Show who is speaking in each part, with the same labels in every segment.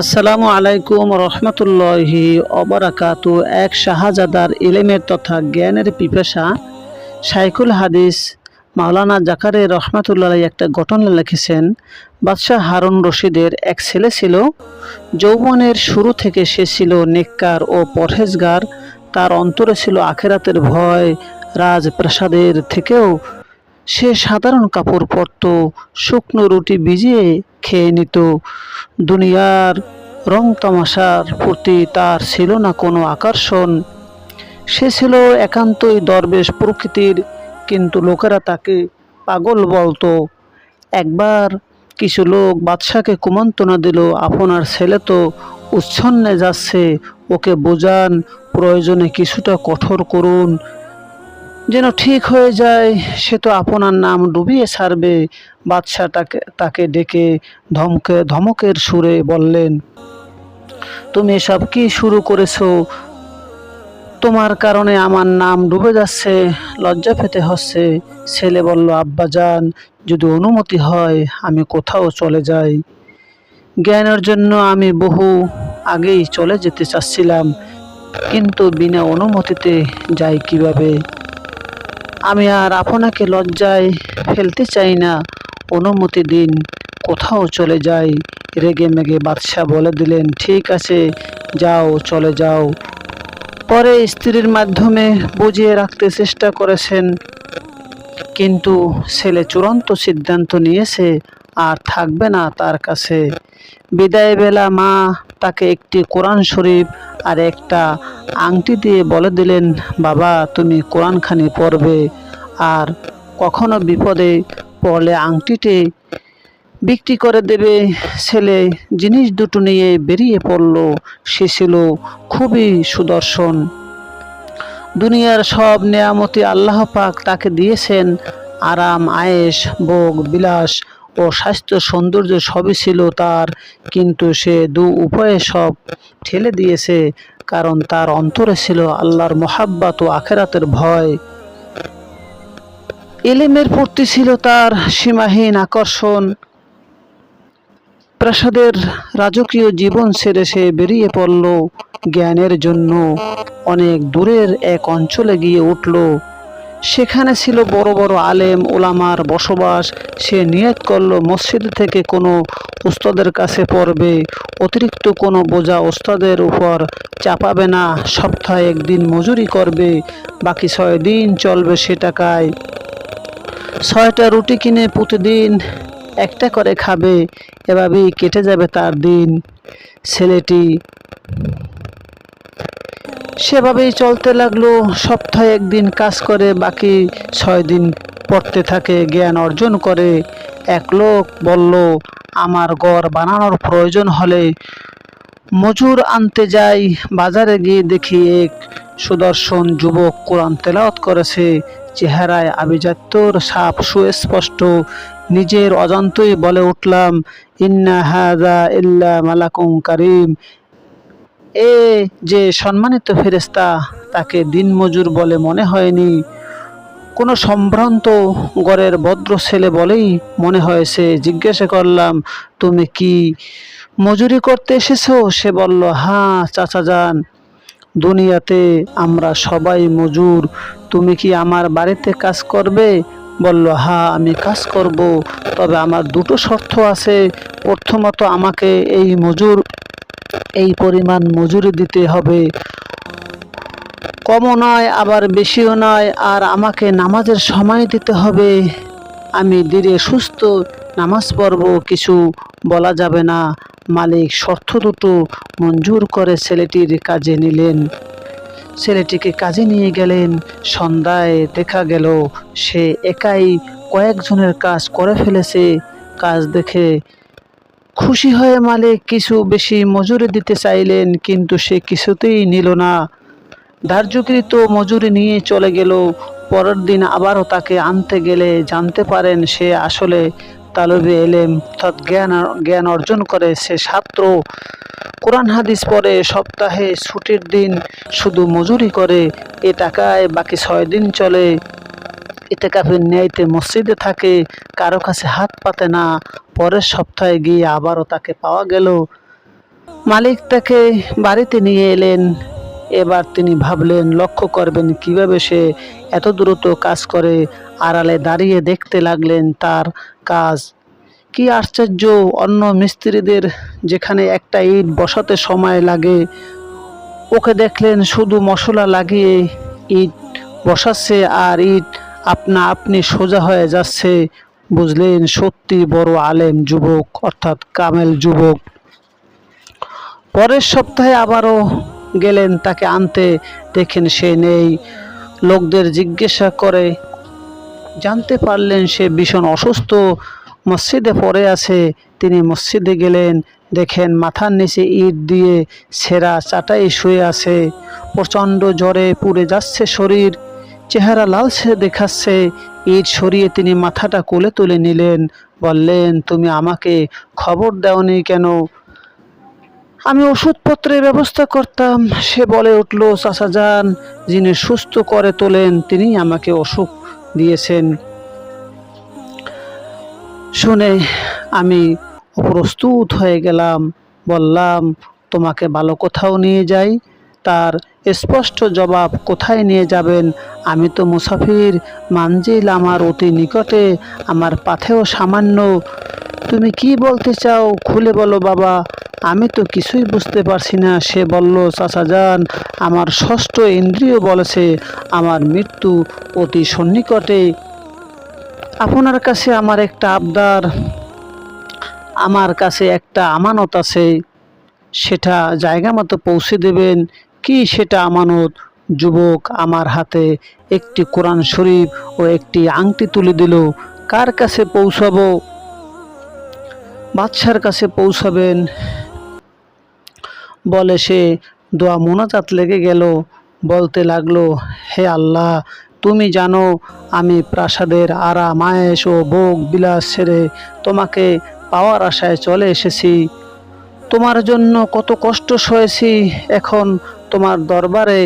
Speaker 1: আসসালামু আলাইকুম রহমতুল্লাহি অবরাকাতু। এক শাহজাদার ইলেমের তথা জ্ঞানের পিপাসা শাইকুল হাদিস মাওলানা জাকারে রহমতুল্লাহ একটা ঘটনা লিখেছেন, বাদশাহ হারুন রশিদের এক ছেলে ছিল, যৌবনের শুরু থেকে সে ছিল নেককার ও পরহেজগার, তার অন্তরে ছিল আখেরাতের ভয়, রাজপ্রাসাদের থেকেও সে সাধারণ কাপড় পরত, শুকনো রুটি ভিজিয়ে খেয়ে নিত। দুনিয়ার রং তামাশার প্রতি তার ছিল না কোনো আকর্ষণ। সে ছিল একান্তই দরবেশ প্রকৃতির, কিন্তু লোকেরা তাকে পাগল বলতো। একবার কিছু লোক বাদশাকে কুমন্ত্রণা দিল, আপনার ছেলে তো উচ্ছন্নে যাচ্ছে, ওকে বোঝান, প্রয়োজনে কিছুটা কঠোর করুন। যেন ঠিক হয়ে যায়, সে তো আপনার নাম ডুবিয়ে ছাড়বে। বাদশাহ তাকে তাকে ডেকে ধমকে, ধমকের সুরে বললেন, তুমি এসব কি শুরু করেছ? তোমার কারণে আমার নাম ডুবে যাচ্ছে, লজ্জা পেতে হচ্ছে। ছেলে বলল আব্বাজান যদি অনুমতি হয়, আমি কোথাও চলে যাই। জ্ঞানের জন্য আমি বহু আগেই চলে যেতে চাচ্ছিলাম, কিন্তু বিনা অনুমতিতে যাই কীভাবে? আমি আর আপনাকে লজ্জায় ফেলতে চাই না। অনুমতি দিন, কোথাও চলে যাই। রেগে মেগে বাদশাহ বলে দিলেন, ঠিক আছে, যাও, চলে যাও। পরে স্ত্রীর মাধ্যমে বুঝিয়ে রাখতে চেষ্টা করেছেন। কিন্তু ছেলে চূড়ান্ত সিদ্ধান্ত নিয়েছে, আর থাকবে না তার কাছে। বিদায় বেলা মা তাকে একটি কোরআন শরীফ আর একটা আংটি দিয়ে বলে দিলেন, বাবা, তুমি কোরআনখানি পড়বে। আর কখনো বিপদে পড়লে আংটিতে বিক্রি করে দেবে। ছেলে জিনিস দুটো নিয়ে বেরিয়ে পড়ল। সে ছিল খুবই সুদর্শন। দুনিয়ার সব নেয়ামতি আল্লাহ পাক তাকে দিয়েছেন। আরাম, আয়েশ, ভোগ, বিলাস ও স্বাস্থ্য সৌন্দর্য সবই ছিল তার, কিন্তু সে দু উপায়ে সব ঠেলে দিয়েছে, কারণ তার অন্তরে ছিল আল্লাহর মোহাব্বাত ও আখেরাতের ভয়। এলেমের প্রতি ছিল তার সীমাহীন আকর্ষণ। প্রাসাদের রাজকীয় জীবন ছেড়ে সে বেরিয়ে পড়ল জ্ঞানের জন্য। অনেক দূরের এক অঞ্চলে গিয়ে উঠল। সেখানে ছিল বড় বড় আলেম ওলামার বসবাস। সে নিয়ত করল, মসজিদ থেকে কোনো উস্তাদের কাছে পড়বে, অতিরিক্ত কোনো বোঝা ওস্তাদের উপর চাপাবে না, সপ্তাহে একদিন মজুরি করবে, বাকি ছয় দিন চলবে সে টাকায়। ছয়টা রুটি কিনে প্রতিদিন একটা করে খাবে, এভাবেই কেটে যাবে তার দিন। ছেলেটি সেভাবেই চলতে লাগল। সপ্তাহে একদিন কাজ করে, বাকি ছয় দিন পড়তে থাকে, জ্ঞান অর্জন করে। এক লোক বলল, আমার গড় বানানোর প্রয়োজন হলে মজুর আনতে যাই। বাজারে গিয়ে দেখি এক সুদর্শন যুবক কোরআন তেলাওয়াত করেছে। চেহারায় আভিজাত্যর সাপ সুস্পষ্ট। নিজের অজান্তই বলে উঠলাম, ইন্না হাজা ইল্লা মালাকুম কারিম। এ যে সম্মানিত ফেরেস্তা তাকে দিনমজুর বলে মনে হয়নি। কোনো সম্ভ্রান্ত গড়ের ভদ্র ছেলে বলেই মনে হয়েছে জিজ্ঞাসা করলাম, তুমি কি মজুরি করতে এসেছ? সে বলল হ্যাঁ চাচা যান। দুনিয়াতে আমরা সবাই মজুর। তুমি কি আমার বাড়িতে কাজ করবে? বলল হ্যাঁ আমি কাজ করব। তবে আমার দুটো শর্ত আছে। প্রথমত আমাকে এই মজুর এই পরিমাণ মজুরি দিতে হবে। কমও নয়, আবার বেশিও নয়, আর আমাকে নামাজের সময় দিতে হবে। আমি ধীরে সুস্থ নামাজ পড়ব, কিছু বলা যাবে না। মালিক শর্ত দুটো মঞ্জুর করে ছেলেটির কাজে নিলেন। ছেলেটিকে কাজে নিয়ে গেলেন। সন্ধ্যায় দেখা গেল, সে একাই কয়েকজনের কাজ করে ফেলেছে। কাজ দেখে খুশি হয়ে মালিক কিছু বেশি মজুরি দিতে চাইলেন, কিন্তু সে কিছুতেই নিল না। ধার্যকৃত মজুরি নিয়ে চলে গেল। পরের দিন আবারও তাকে আনতে গেলে জানতে পারেন সে আসলে তালবে এলেম, অর্থাৎ জ্ঞান জ্ঞান অর্জন করে সে ছাত্র। কোরআন হাদিস পরে সপ্তাহে ছুটির দিন শুধু মজুরি করে, এ টাকায় বাকি ছয় দিন চলে। এতে কাফের ন্যায়তে মসজিদে থাকে, কারও কাছে হাত পাতে না পরের সপ্তাহে গিয়ে আবারও তাকে পাওয়া গেল। মালিক তাকে বাড়িতে নিয়ে এলেন। এবার তিনি ভাবলেন, লক্ষ্য করবেন কীভাবে সে এত দ্রুত কাজ করে। আড়ালে দাঁড়িয়ে দেখতে লাগলেন তার কাজ। কি আশ্চর্য, অন্য মিস্ত্রিদের যেখানে একটা ইট বসাতে সময় লাগে, ওকে দেখলেন শুধু মশলা লাগিয়ে ইট বসাচ্ছে আর ইট আপনা আপনি সোজা হয়ে যাচ্ছে। বুঝলেন, সত্যি বড় আলেম যুবক, অর্থাৎ কামেল যুবক। পরের সপ্তাহে আবারও গেলেন, তাকে আনতে দেখেন সে নেই। লোকদের জিজ্ঞাসা করে, জানতে পারলেন সে ভীষণ অসুস্থ, মসজিদে পড়ে আছে। তিনি মসজিদে গেলেন, দেখেন মাথার নিচে ইট দিয়ে সেরা চাটাই শুয়ে আছে। প্রচণ্ড জ্বরে পুড়ে যাচ্ছে শরীর। চেহারা লালচে দেখাচ্ছে। ইট সরিয়ে তিনি মাথাটা কোলে তুলে নিলেন। বললেন, তুমি আমাকে খবর দাওনি কেন? আমি ওষুধপত্রের ব্যবস্থা করতাম। সে বলে উঠল, চাচা যান, যিনি সুস্থ করে তোলেন তিনি আমাকে অসুখ দিয়েছেন। শুনে আমি প্রস্তুত হয়ে গেলাম। বললাম, তোমাকে ভালো কোথাও নিয়ে যাই। তার স্পষ্ট জবাব কোথায় নিয়ে যাবেন? আমি তো মুসাফির মানজিল আমার অতি নিকটে, আমার পাথেও সামান্য। তুমি কি বলতে চাও? খুলে বলো বাবা। আমি তো কিছুই বুঝতে পারছি না। সে বলল, চাচা যান, আমার ষষ্ঠ ইন্দ্রিয় বলেছে, আমার মৃত্যু অতি সন্নিকটে। আপনার কাছে আমার একটা আবদার। আমার কাছে একটা আমানত আছে। সেটা জায়গা মতো পৌঁছে দেবেন। কি সেটা আমানত? যুবক, আমার হাতে একটি কোরআন শরীফ ও একটি আংটি তুলে দিল। কার কাছে পৌঁছাবো? বাদশার কাছে পৌঁছাবেন। বলে সে, দোয়া মোনাজাত লেগে গেল। বলতে লাগল, হে আল্লাহ, তুমি জানো, আমি প্রাসাদের আরাম আয়েস ও ভোগ বিলাস ছেড়ে তোমাকে পাওয়ার আশায় চলে এসেছি। তোমার জন্য কত কষ্ট সয়েছি, এখন তোমার দরবারে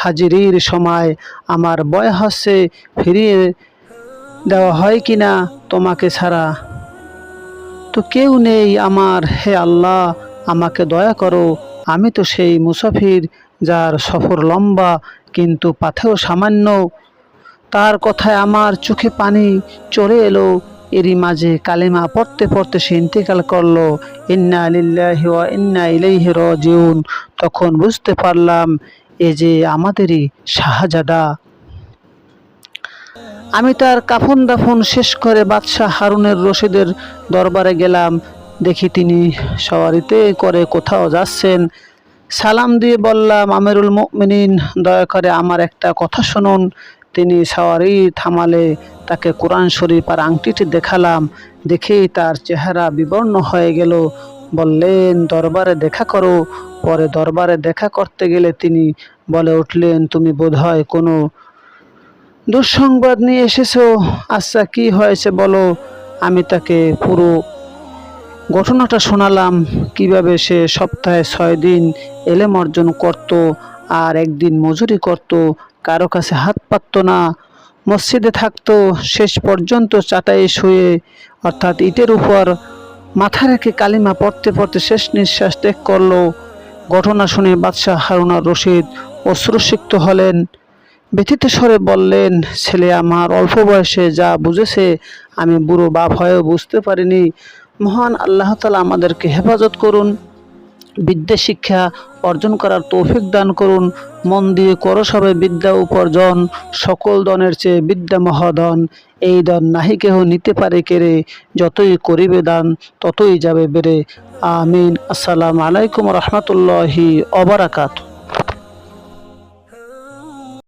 Speaker 1: হাজিরির সময় আমার বয় হচ্ছে ফিরিয়ে দেওয়া হয় কি না তোমাকে ছাড়া। তো কেউ নেই আমার, হে আল্লাহ, আমাকে দয়া করো। আমি তো সেই মুসাফির যার সফর লম্বা কিন্তু পাথেও সামান্য। তার কথায় আমার চোখে পানি চলে এলো এরই মাঝে কালেমা পড়তে পড়তে সে ইন্তেকাল করল। ইন্না লিল্লাহি ওয়া ইন্না ইলাইহি রাজিউন। তখন বুঝতে পারলাম, এ যে আমাদেরই শাহজাদা। আমি তার কাফন দাফন শেষ করে বাদশাহ হারুনের রশিদের দরবারে গেলাম। দেখি তিনি সওয়ারিতে করে কোথাও যাচ্ছেন। সালাম দিয়ে বললাম, আমিরুল মুমিনিন, দয়া করে আমার একটা কথা শুনুন। তিনি সাওয়ারি থামালে তাকে কোরআন শরীফ আর আংটিটি দেখালাম। দেখেই তার চেহারা বিবর্ণ হয়ে গেল। বললেন, দরবারে দেখা করো। পরে দরবারে দেখা করতে গেলে তিনি বলে উঠলেন, তুমি বোধহয় কোনো দুঃসংবাদ নিয়ে এসেছ? আচ্ছা কি হয়েছে বলো? আমি তাকে পুরো ঘটনাটা শোনালাম। কীভাবে সে সপ্তাহে ছয় দিন এলেম অর্জন করত আর একদিন মজুরি করত কারও কাছে হাত পাতত না, মসজিদে থাকতো, শেষ পর্যন্ত চাটাই শুয়ে, অর্থাৎ ইটের উপর মাথা রেখে কালিমা পড়তে পড়তে শেষ নিঃশ্বাস ত্যাগ করল। ঘটনা শুনে বাদশাহ হারুনার রশিদ অশ্রুসিক্ত হলেন। ব্যথিত স্বরে বললেন, ছেলে আমার, অল্প বয়সে যা বুঝেছে, আমি বুড়ো বাপ হয়েও বুঝতে পারিনি। মহান আল্লাহ তালা আমাদেরকে হেফাজত করুন। বিদ্যা শিক্ষা অর্জন করার তৌফিক দান করুন। মন দিয়ে করো সবে বিদ্যা উপার্জন। সকল দনের চেয়ে বিদ্যা মহাদন এই দন নাহি কেহ নিতে পারে কেড়ে। যতই করিবে দান, ততই যাবে বেড়ে। আমিন। আসসালাম আলাইকুম রহমতুল্লাহি অবরাকাত